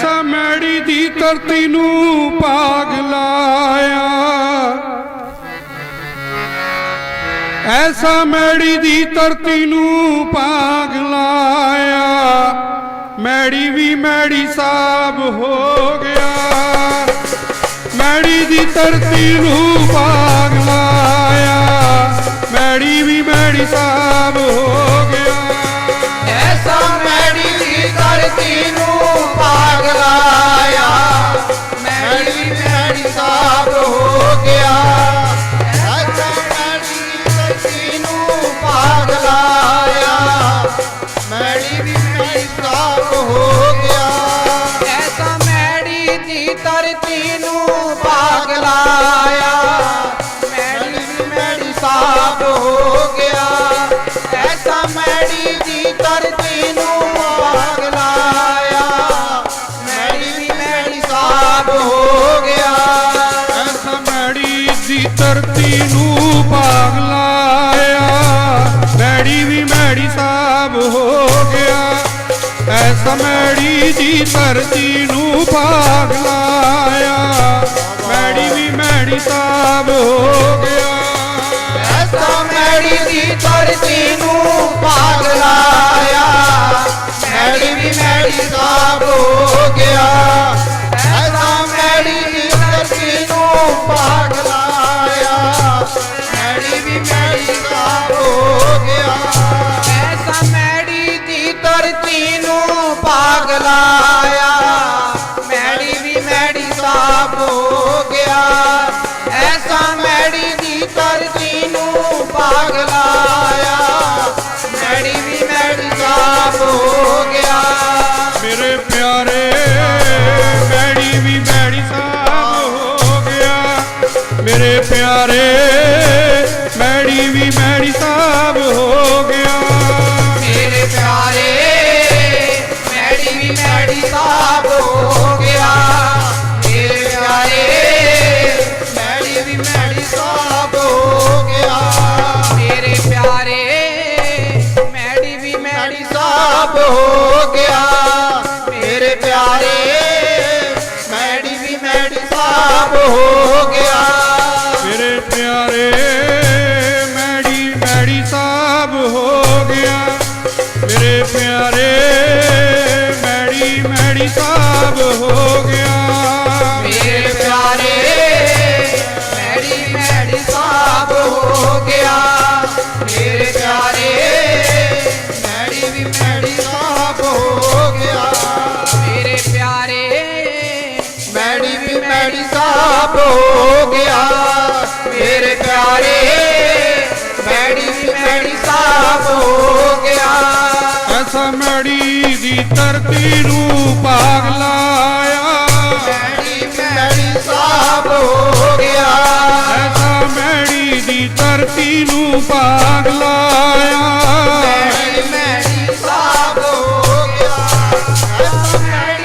ਐਸਾ ਮੈੜੀ ਦੀ ਧਰਤੀ ਨੂੰ ਪਾਗ ਲਾਇਆ। ਐਸਾ ਮੈੜੀ ਦੀ ਧਰਤੀ ਨੂੰ ਪਾਗ ਲਾਇਆ। ਮੈੜੀ ਵੀ ਮੈੜੀ ਸਾਬ ਹੋ ਗਿਆ। ਮੈੜੀ ਦੀ ਧਰਤੀ ਨੂੰ ਭਾਗ ਲਾਇਆ। ਮੈੜੀ ਵੀ ਮੈੜੀ ਸਾਬ ਹੋ ਗਿਆ। ਦੀ ਧਰਤੀ ਨੂੰ ਭਾਗ ਲਾਇਆ। ਮੈੜੀ ਮੈੜੀ ਸਾਬ ਹੋ ਗਿਆ। ਐਸਾ ਮੈੜੀ ਦੀ ਧਰਤੀ ਨੂੰ ਭਾਗ ਲਾਇਆ। ਮੈੜੀ ਵੀ ਮੈੜੀ ਸਾਬ ਹੋ ਗਿਆ। ਐਸਾ ਮੈੜੀ ਦੀ ਧਰਤੀ ਨੂੰ ਭਾਗ ਲਾਇਆ। ਮੈੜੀ ਵੀ ਮੈੜੀ ਸਾਬ ਹੋ ਗਿਆ। ਐਸਾ ਮੈੜੀ ਦੀ ਧਰਤੀ ਨੂੰ ਭਾਗ ਲਾਇਆ। ਮੈੜੀ ਵੀ ਮੈੜੀ ਸਾਬ ਹੋ ਮੇਰੇ ਪਿਆਰੇ, ਮੈੜੀ ਵੀ ਮੈੜੀ ਸਾਬ ਹੋ ਗਿਆ। ਮੇਰੇ ਪਿਆਰੇ, ਮੈੜੀ ਵੀ ਮੈੜੀ ਸਾਬ ਹੋ ਗਿਆ। ਮੇਰੇ ਪਿਆਰੇ, ਮੈੜੀ ਵੀ ਮੈੜੀ ਸਾਬ ਹੋ ਗਿਆ। ਮੇਰੇ ਪਿਆਰੇ, ਮੈੜੀ ਵੀ ਮੈੜੀ ਸਾਬ ਹੋ ਗਿਆ। ਮੇਰੇ ਪਿਆਰੇ, ਮੈੜੀ ਵੀ ਮੈੜੀ ਸਾਬ ਹੋ ਪਿਆਰੇ ਮੈੜੀ ਮੈੜੀ ਸਾਬ ਹੋ ਗਿਆ। ਮੇਰੇ ਪਿਆਰੇ ਮੈੜੀ ਮੈੜੀ ਸਾਬ ਹੋ ਗਿਆ। ਐਸਾ ਮੈੜੀ ਦੀ ਧਰਤੀ ਨੂੰ ਭਾਗ ਲਾਇਆ। ਮੈੜੀ ਮੈੜੀ ਸਾਬ ਹੋ ਗਿਆ। ਐਸਾ ਮੈੜੀ ਦੀ ਧਰਤੀ ਨੂੰ ਭਾਗ ਲਾਇਆ।